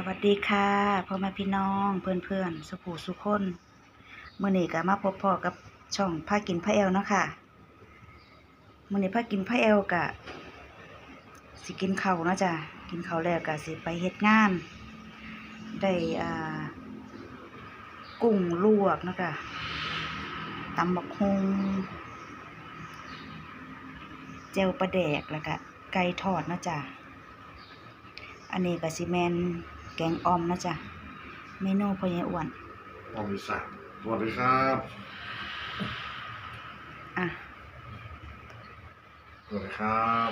สวัสดีค่ะพ่อแม่พี่น้องเพื่อนเพื่อนสุผูสุคนเมื่อนี้ก็มาพบพ่อกับช่องพากินพระแอลเนาะค่ะมื่อนี้ากินพระแอลกะสิกินเขาเนาะจ้ะกินเขาแล้วกะสิไปเฮ็ดงาน ได้อ่ากุ้งลวกเนาะค่ะตำบักฮงเจลปลาแดกแล้วก็ไก่ทอดเนาะจ้ะอันนี้ก็สิแมน แกงอ่อมนะจ๊ะเมนูพ่อใหญ่อ้วนออมอีสานสวัสดีครับอะสวัสดีครับ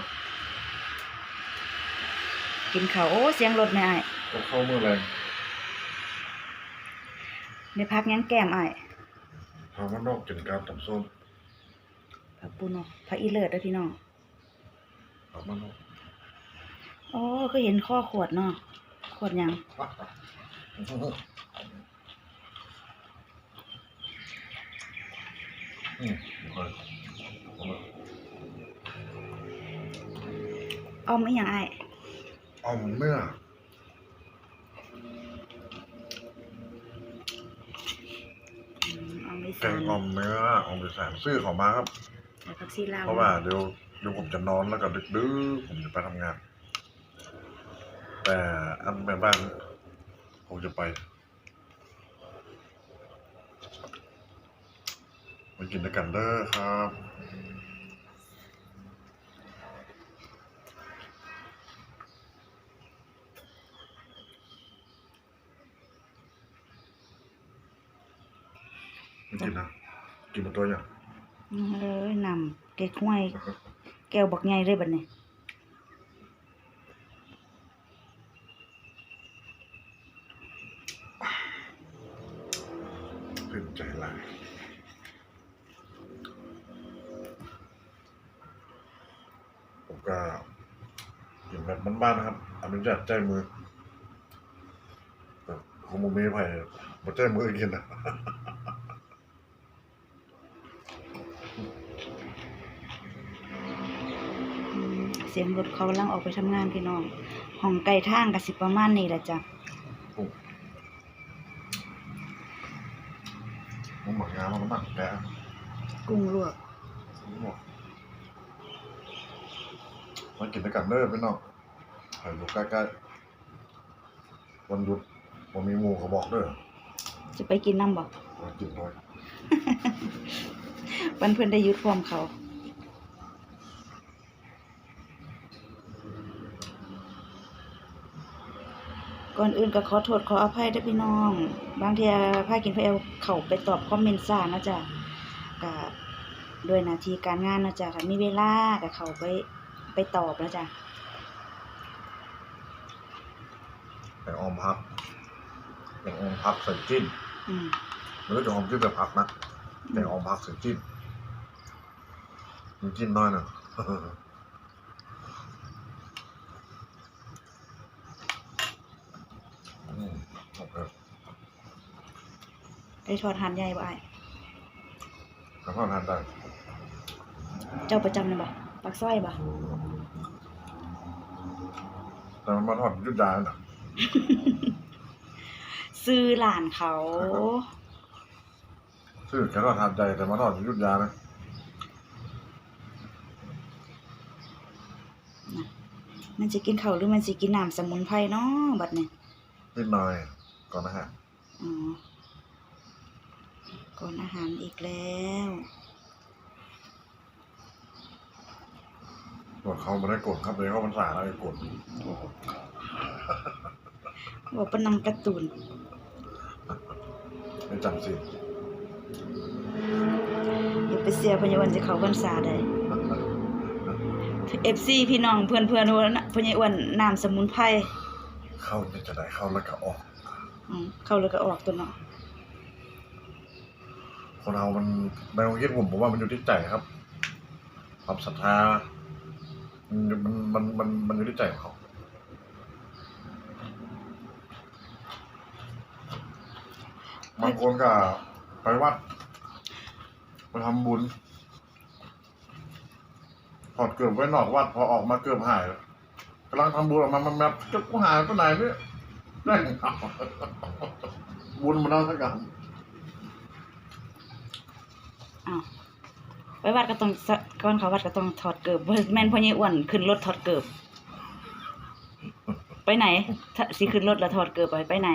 กินข้าวโอ้เสียงรถแม่อ้ายก็เข้าเมื่อแรงได้พักหยังแก้มอ้ายทางว่านอกกินการตับส้มผักปูนกผักอีเลิศเด้อพี่น้องทางว่านอกโอ้คือเห็นข้อขวดเนาะ ขวดหยังอืมค่อยเอามาอ้อมอีหยังอ้ายออมเมื่ออืมอ้อมอีแกสางนออมเมื่อออมอีสานซื้อของมาครับแล้วผักซีลาวเพราะว่าเดี๋ยวเดี๋ยวผมจะนอนแล้วก็ดึกดื้อผมจะไปทำงาน แต่อันแม่บ้านผมจะไปมากินด้วยกันเด้อครับไม่กินนะกินมาตัวอย่างอืมเลยนำเก๊กห้วยแก้วบักใหญ่เลยบัดนี้ ขึ้นใจหลายผมก็กินแบบบ้านๆนะครับอนุญาตใจมือแต่ของมุมนี้ไปมาใจมือกินนะเสียงรถเขาลังออกไปทำงานพี่น้อง ห้องไก่ทางก็สิประมาณนี้แหละจ้ะ มันหมักงานมันหมักแกะกุ้งลวกมากินด้วยกันเด้อพี่น้องใครอยู่ใกล้ๆวันหยุดผมมีหมูเขาบอกเด้อจะไปกินน้ำบ่มากินหน่อย วันเพื่อนได้หยุดพร้อมเขา ก่อนอื่นก็ขอโทษขออภัยด้วยพี่น้อง บางทีพากินพะเอลเขาไปตอบคอมเมนต์ซ่านะจ๊ะก็ด้วยหน้าที่การงานนะจ๊ะถ้ามีเวลาก็เขาไปไปตอบนะจ๊ะแต่ออมพักแต่ออมพักใส่จิ้นอืมหรือจะออมจิ้นแบบพักนะแต่ออมพักใส่จิ้นมีจิ้นน้อยหน่อย อืมโอเค ได้ทอดหันใหญ่บ่ไอ้ายแล้วก็ทานได้เจ้าประจำเลยบ่ปักซอยบ่แต่มันมาทอดยุดยาน่ะซื้อหลานเขาชื่อแค่ทอดทานใจแต่มาทอดยุดยานะมันสิกินข้าวหรือมันสิกินน้ำสมุนไพรเนาะบัดนี้นิดหน่อยก่อนนะฮะอ๋อ ก่อนอาหารอีกแล้วกดเขาไม่ได้กดครับเลยเขาพรรษาแล้วไอ้กดบอกเป็นนำการ์ตูนไม่จำสิอย่าไปเสียพญาวันจะเขาพรรษาได้เอฟซีพี่น้องเพื่อนเพื่อนว่าพญาอ้วันน้ำสมุนไพรเข้าเนี่ยจะได้เข้าแล้วก็ออกอืมเข้าแล้วก็ออกตัวเนาะ คนเรามันในความคิดผมผมว่ามันอยู่ที่ใจครับ ความศรัทธามันมันมันมันมันอยู่ที่ใจของเขาบางคนก็ไปวัดไปทำบุญถอดเกือบไว้นอกวัดพอออกมาเกือบหายกำลังทำบุญออกมามันแบบจะกูหายไปไหนเนี่ยนั่นเอาบุญมาแล้วสักกัน อ้าวไปวัดก็ต้องสะก่อนเขาวัดก็ต้องถอดเกิบเบิ่งแม่นพ่อใหญ่อ้วนขึ้นรถถอดเกิบ ไปไหนถ้าสิขึ้นรถแล้วถอดเกิบไปไปไหน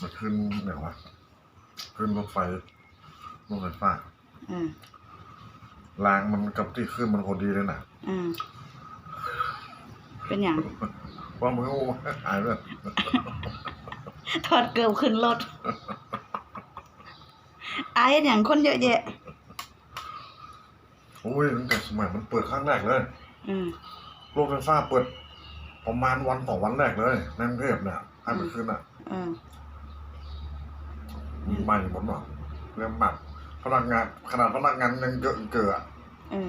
มาขึ้นไหนวะขึ้นรถไฟรถไฟฟ้าอืมรางมันกับที่ขึ้นมันพอดีเลยนะอืมเป็นอย่างว่ามึงโอ้หายไปถอดเกิบขึ้นรถ อายอย่างคนเยอะแยะโอ้ยตั้งแต่สมัยมันเปิดครั้งแรกเลยอืมรถไฟฟ้าเปิด ประมาณวันสองวันแรกเลยในกรุงเทพเนี่ยให้มันขึ้นอะอืมมีใหม่หมดหรอเรื่องหมักพนักงานขนาดพนักงานยังเกอะเกอะอะอืม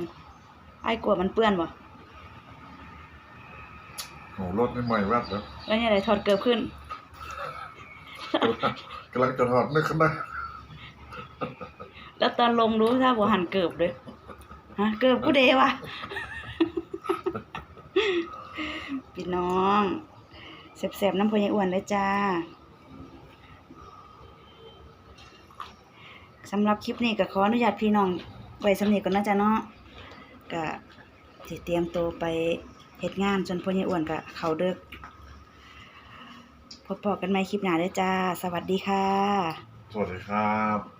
ไอ้ายกลัวมันเปื้อนบ่โอ้รถนี่ใหม่แวบเลยแล้วยังไงถอดเกิบขึ้น กำลังจะถอดนึกขึ้นได้ แล้วตอนลงรู้ถ้าบ่หันเกิบเลยฮะเกิบกูเดวะพี่น้องแสบๆน้ำพอยายอ้วนเลยจ้าสำหรับคลิปนี้ก็ขออนุญาตพี่น้องไว้สำเนีก่อนนะจ๊ะเนาะก็สิเตรียมตัวไปเฮ็ดงานจนพอยายอ้วนก็เขาเดึกพบๆกันใหม่คลิปหน้าเด้อจ้า สวัสดีค่ะ สวัสดีครับ